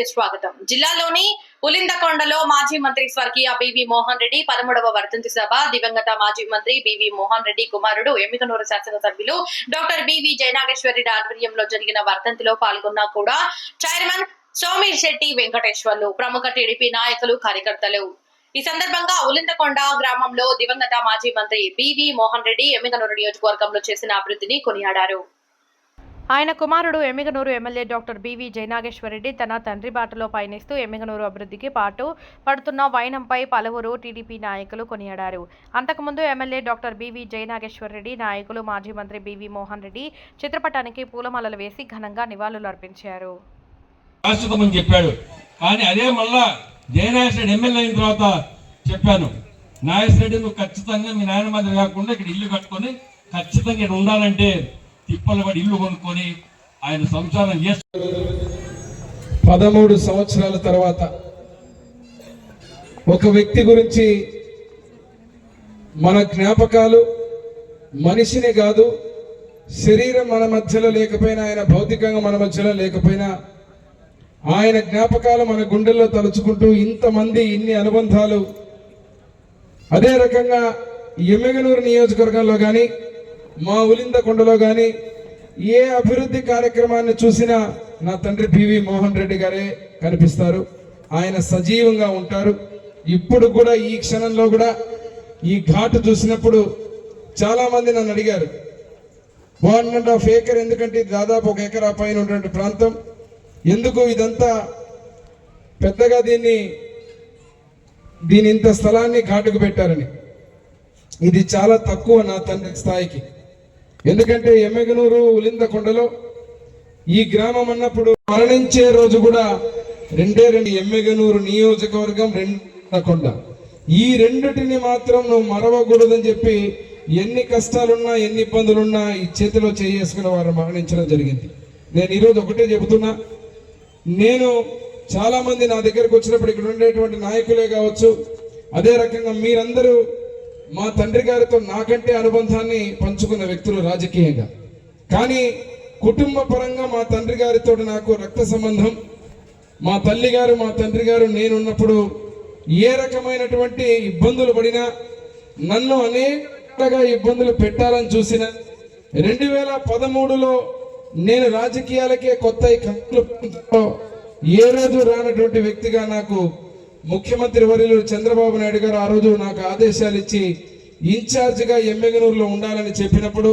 కి స్వాగతం. జిల్లాలోని ఉలిందకొండలో మాజీ మంత్రి స్వర్గీయ బివి మోహన్ రెడ్డి పదమూడవ వర్ధంతి సభ దివంగత మాజీ మంత్రి బివి మోహన్ రెడ్డి కుమారుడు ఎమ్మికనూరు శాసనసభ్యులు డాక్టర్ బివి జయనాగేశ్వరరెడ్డి ఆధ్వర్యంలో జరిగిన వర్ధంతిలో పాల్గొన్నా కూడా చైర్మన్ సోమీర్ శెట్టి వెంకటేశ్వర్లు ప్రముఖ టీడీపీ నాయకులు కార్యకర్తలు. ఈ సందర్భంగా ఉలిందకొండ గ్రామంలో దివంగత మాజీ మంత్రి బివి మోహన్ రెడ్డి ఎమ్మిగనూరు నియోజకవర్గంలో చేసిన అభివృద్ధిని కొనియాడారు. ఆయన కుమారుడు Yemmiganur MLA doctor BV Jaya Nageswara Reddy తన తండ్రి బాటలో పయనిస్తూ ఎమ్మిగనూరు అభివృద్ధికి పాటు పడుతున్న వైనంపై పలువురు టీడీపీ నాయకులు కొనియాడారు. అంతకుముందు ఎమ్మెల్యే డాక్టర్ బివి జయనాగేశ్వరరెడ్డి నాయకులు మాజీ మంత్రి బివి మోహన్ రెడ్డి చిత్రపటానికి పూలమాలలు వేసి ఘనంగా నివాళులు అర్పించారు. చెప్పాడు. కానీ అదే మళ్ళా రెడ్డి ఎమ్మెల్యే అయిన తర్వాత చెప్పాను. నాయస్ రెడ్డి నువ్వు ఖచ్చితంగా మీ నాయన మాదిరి కాకుండా ఇక్కడ ఇల్లు కట్టుకొని ఖచ్చితంగా ఇక్కడ ఉండాలంటే తిప్పలు పడి ఇల్లు కొనుక్కొని ఆయన సంసారం చేస్తారు పదమూడు సంవత్సరాల తర్వాత ఒక వ్యక్తి గురించి మన జ్ఞాపకాలు మనిషిని కాదు శరీరం మన మధ్యలో లేకపోయినా ఆయన భౌతికంగా మన మధ్యలో లేకపోయినా ఆయన జ్ఞాపకాలు మన గుండెల్లో తలుచుకుంటూ ఇంతమంది ఇన్ని అనుబంధాలు అదే రకంగా ఎమ్మెగనూరు నియోజకవర్గంలో కానీ మా ఉలిందకొండలో కానీ ఏ అభివృద్ధి కార్యక్రమాన్ని చూసినా నా తండ్రి పివి మోహన్ రెడ్డి గారే కనిపిస్తారు. ఆయన సజీవంగా ఉంటారు. ఇప్పుడు కూడా ఈ క్షణంలో కూడా ఈ ఘాటు చూసినప్పుడు చాలామంది నన్ను అడిగారు. వన్ అండ్ హాఫ్ ఏకర్ ఎందుకంటే దాదాపు ఒక ఎకరా పైన ఉన్నటువంటి ప్రాంతం. ఎందుకు ఇదంతా పెద్దగా దీన్ని దీని ఇంత స్థలాన్ని ఘాటుకు పెట్టారని. ఇది చాలా తక్కువ నా తండ్రి స్థాయికి. ఎందుకంటే ఎమ్మెగనూరు ఉలిందకొండలో ఈ గ్రామం అన్నప్పుడు మరణించే రోజు కూడా రెండే రెండు ఎమ్మెగనూరు నియోజకవర్గం రెండకొండ ఈ రెండిటిని మాత్రం నువ్వు మరవకూడదని చెప్పి ఎన్ని కష్టాలున్నా ఎన్ని ఇబ్బందులున్నా ఈ చేతిలో చేసుకుని వారు మరణించడం జరిగింది. నేను ఈరోజు ఒకటే చెబుతున్నా. నేను చాలామంది నా దగ్గరకు వచ్చినప్పుడు ఇక్కడ ఉండేటువంటి నాయకులే కావచ్చు అదే రకంగా మీరందరూ మా తండ్రి గారితో నాకంటే అనుబంధాన్ని పంచుకున్న వ్యక్తులు రాజకీయంగా. కానీ కుటుంబ పరంగా మా తండ్రి గారితో నాకు రక్త సంబంధం. మా తల్లి గారు మా తండ్రి గారు నేనున్నప్పుడు ఏ రకమైనటువంటి ఇబ్బందులు పడినా నన్ను అనేకగా ఇబ్బందులు పెట్టాలని చూసిన రెండు వేల పదమూడులో నేను రాజకీయాలకే కొత్త ఈ కప్పులు ఏ రోజు రానటువంటి వ్యక్తిగా నాకు ముఖ్యమంత్రి వర్యులు చంద్రబాబు నాయుడు గారు ఆ రోజు నాకు ఆదేశాలు ఇచ్చి ఇన్ఛార్జిగా ఎమ్మెగనూరులో ఉండాలని చెప్పినప్పుడు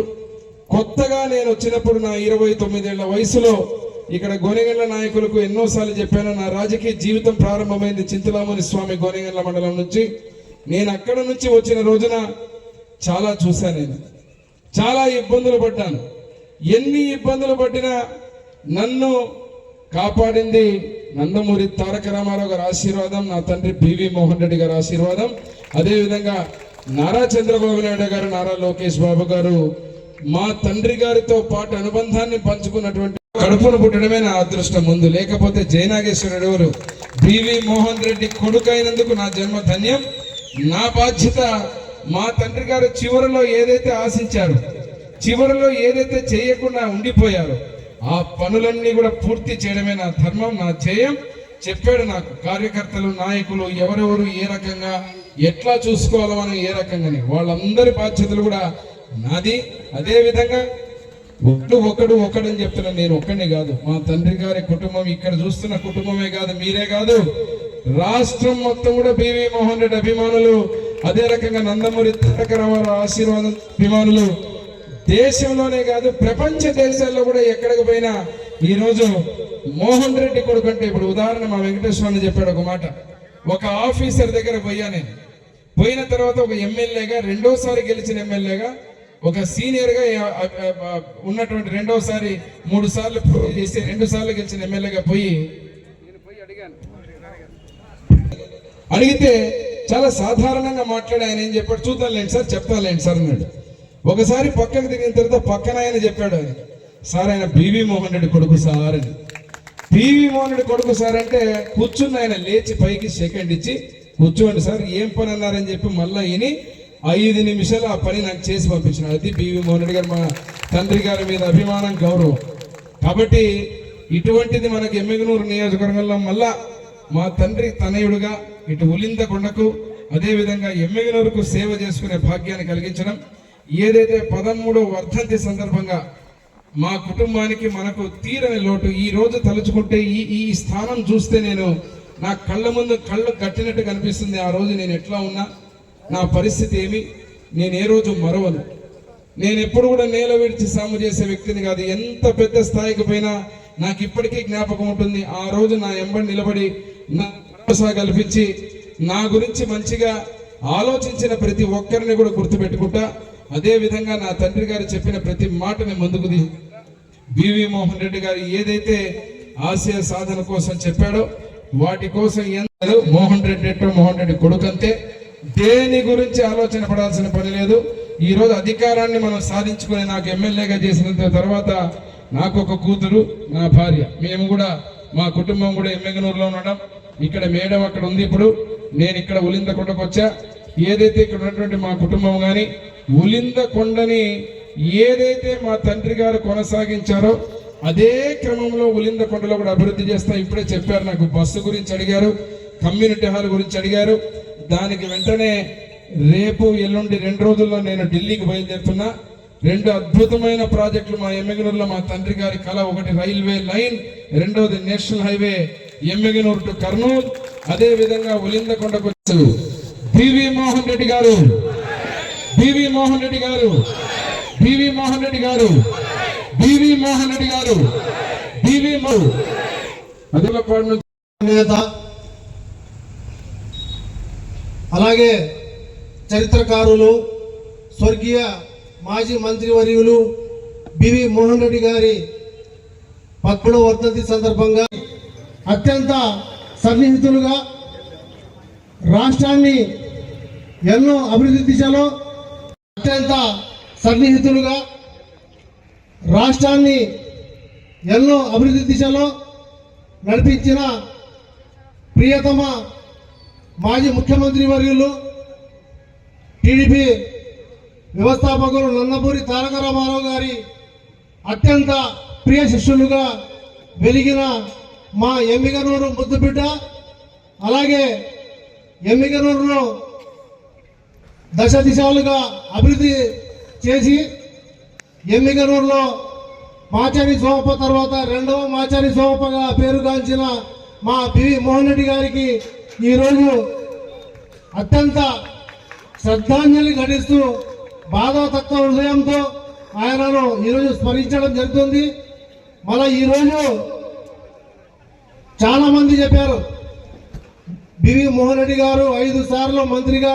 కొత్తగా నేను వచ్చినప్పుడు నా ఇరవై తొమ్మిదేళ్ళ వయసులో ఇక్కడ గోనెగండ్ల నాయకులకు ఎన్నోసార్లు చెప్పాను నా రాజకీయ జీవితం ప్రారంభమైంది చింతలాముని స్వామి గోనెగండ్ల మండలం నుంచి. నేను అక్కడ నుంచి వచ్చిన రోజున చాలా చూశాను నేను. చాలా ఇబ్బందులు పడ్డాను. ఎన్ని ఇబ్బందులు పట్టినా నన్ను కాపాడింది నందమూరి తారక రామారావు గారి ఆశీర్వాదం నా తండ్రి బివి మోహన్ రెడ్డి గారి ఆశీర్వాదం. అదేవిధంగా నారా చంద్రబాబు నాయుడు గారు నారా లోకేష్ బాబు గారు మా తండ్రి గారితో పాటు అనుబంధాన్ని పంచుకున్నటువంటి కడుపును పుట్టడమే నా అదృష్టం ముందు. లేకపోతే జయనాగేశ్వరుడు గారు బివి మోహన్ రెడ్డి కొడుకైనందుకు నా జన్మ ధన్యం. నా బాధ్యత మా తండ్రి గారు చివరిలో ఏదైతే ఆశించారు చివరిలో ఏదైతే చేయకుండా ఉండిపోయారో ఆ పనులన్నీ కూడా పూర్తి చేయడమే నా ధర్మం నా చేయం చెప్పాడు నాకు కార్యకర్తలు నాయకులు ఎవరెవరు ఏ రకంగా ఎట్లా చూసుకోవాలో మనం ఏ రకంగానే. వాళ్ళందరి బాధ్యతలు కూడా నాది. అదే విధంగా ఒకడు ఒకడు ఒకడని చెప్తున్నా నేను ఒక్కడిని కాదు. మా తండ్రి గారి కుటుంబం ఇక్కడ చూస్తున్న కుటుంబమే కాదు మీరే కాదు. రాష్ట్రం మొత్తం కూడా బివి మోహన్ రెడ్డి అభిమానులు అదే రకంగా నందమూరి తారక రామారావు ఆశీర్వాదం అభిమానులు. దేశంలోనే కాదు ప్రపంచ దేశాల్లో కూడా ఎక్కడికి పోయినా ఈరోజు మోహన్ రెడ్డి కొడుకు అంటే ఇప్పుడు ఉదాహరణ మా వెంకటేశ్వరని చెప్పాడు ఒక మాట. ఒక ఆఫీసర్ దగ్గర పోయా నేను. పోయిన తర్వాత ఒక ఎమ్మెల్యేగా రెండోసారి గెలిచిన ఎమ్మెల్యేగా ఒక సీనియర్గా ఉన్నటువంటి రెండోసారి మూడు సార్లు చేసి రెండు సార్లు గెలిచిన ఎమ్మెల్యేగా పోయి అడిగితే చాలా సాధారణంగా మాట్లాడి ఆయన ఏం చెప్పాడు? చూద్దాంలేండి సార్ చెప్తాలేండి సార్ అన్నాడు. ఒకసారి పక్కకు దిగిన తర్వాత పక్కన ఆయన చెప్పాడు ఆయన సార్ ఆయన బీవీ మోహన్ రెడ్డి కొడుకు సార్ అని. బీవీ మోహన్ రెడ్డి కొడుకు సార్ అంటే కూర్చున్న ఆయన లేచి పైకి సెకండ్ ఇచ్చి కూర్చోండి సార్ ఏం పని అన్నారని చెప్పి మళ్ళా విని ఐదు నిమిషాలు ఆ పని నాకు చేసి పంపించిన అది బీవీ మోహన్ రెడ్డి గారు మా తండ్రి గారి మీద అభిమానం గౌరవం. కాబట్టి ఇటువంటిది మనకి ఎమ్మిగనూరు నియోజకవర్గంలో మళ్ళా మా తండ్రి తనయుడుగా ఇటు ఉలింద కొండకు అదేవిధంగా ఎమ్మిగనూరుకు సేవ చేసుకునే భాగ్యాన్ని కలిగించడం ఏదైతే పదమూడవ వర్ధంతి సందర్భంగా మా కుటుంబానికి మనకు తీరని లోటు ఈ రోజు తలుచుకుంటే ఈ ఈ స్థానం చూస్తే నేను నా కళ్ళ ముందు కళ్ళు కట్టినట్టు కనిపిస్తుంది. ఆ రోజు నేను ఎట్లా ఉన్నా నా పరిస్థితి ఏమి? నేను ఏ రోజు మరవను. నేను ఎప్పుడు కూడా నేల విడిచి సాము చేసే వ్యక్తిని కాదు. ఎంత పెద్ద స్థాయికి పోయినా నాకు ఇప్పటికీ జ్ఞాపకం ఉంటుంది. ఆ రోజు నా ఎంబడి నిలబడి నా భరోసా కల్పించి నా గురించి మంచిగా ఆలోచించిన ప్రతి ఒక్కరిని కూడా గుర్తుపెట్టుకుంటా అదే విధంగా నా తండ్రి గారు చెప్పిన ప్రతి మాటని ముందుకు తీ బివి మోహన్ రెడ్డి గారు ఏదైతే ఆశయ సాధన కోసం చెప్పాడో వాటి కోసం ఎంత మోహన్ రెడ్డి ఎట్టో మోహన్ రెడ్డి కొడుకంతే. దేని గురించి ఆలోచన పడాల్సిన పని లేదు. ఈరోజు అధికారాన్ని మనం సాధించుకుని నాకు ఎమ్మెల్యేగా చేసిన తర్వాత నాకు ఒక కూతురు నా భార్య. మేము కూడా మా కుటుంబం కూడా ఎమ్మెగనూరులో ఉండడం ఇక్కడ మేడం అక్కడ ఉంది ఇప్పుడు. నేను ఇక్కడ ఉలింద కొండకు వచ్చా ఏదైతే ఇక్కడ ఉన్నటువంటి మా కుటుంబం కానీ ఉలింద కొండని ఏదైతే మా తండ్రి గారు కొనసాగించారో అదే క్రమంలో ఉలింద కొండలో కూడా అభివృద్ధి చేస్తా ఇప్పుడే చెప్పారు. నాకు బస్సు గురించి అడిగారు కమ్యూనిటీ హాల్ గురించి అడిగారు. దానికి వెంటనే రేపు ఎల్లుండి రెండు రోజుల్లో నేను ఢిల్లీకి బయలుదేరుతున్నా. రెండు అద్భుతమైన ప్రాజెక్టులు మా ఎమ్మెగనూరులో మా తండ్రి గారి కళ. ఒకటి రైల్వే లైన్ రెండవది national highway Yemmiganur to Kurnool. అదే విధంగా ఉలిందకొండకు బివి మోహన్ రెడ్డి గారు బివి మోహన్ రెడ్డి గారు. బివి మోహన్ రెడ్డి గారు. బివి మోహన్ రెడ్డి గారు. బివి అదిలపాడు నేత. అలాగే చరిత్రకారులు స్వర్గీయ మాజీ మంత్రివర్యులు బివి మోహన్ రెడ్డి గారి పద్మూడవ వర్ధంతి సందర్భంగా అత్యంత సన్నిహితులుగా రాష్ట్రాన్ని ఎన్నో అభివృద్ధి దిశలో అత్యంత సన్నిహితులుగా రాష్ట్రాన్ని ఎన్నో అభివృద్ధి దిశలో నడిపించిన ప్రియతమ మాజీ ముఖ్యమంత్రి వర్యులు టీడీపీ వ్యవస్థాపకులు నందమూరి తారక రామారావు గారి అత్యంత ప్రియ శిష్యులుగా వెలిగిన మా ఎమ్మిగనూరు ముద్దుబిడ్డ అలాగే ఎమ్మిగనూరులో దశ దిశాలుగా అభివృద్ధి చేసి ఎమ్మిగనూరులో మాచారి సోమప్ప తర్వాత రెండవ మాచారి సోమప్పగా పేరుగాంచిన మా పివి మోహన్ రెడ్డి గారికి ఈరోజు అత్యంత శ్రద్ధాంజలి ఘటిస్తూ బాధాతత్వ హృదయంతో ఆయనను ఈరోజు స్మరించడం జరుగుతుంది. మళ్ళీ ఈరోజు చాలామంది చెప్పారు బివి మోహన్ రెడ్డి గారు ఐదు సార్లు మంత్రిగా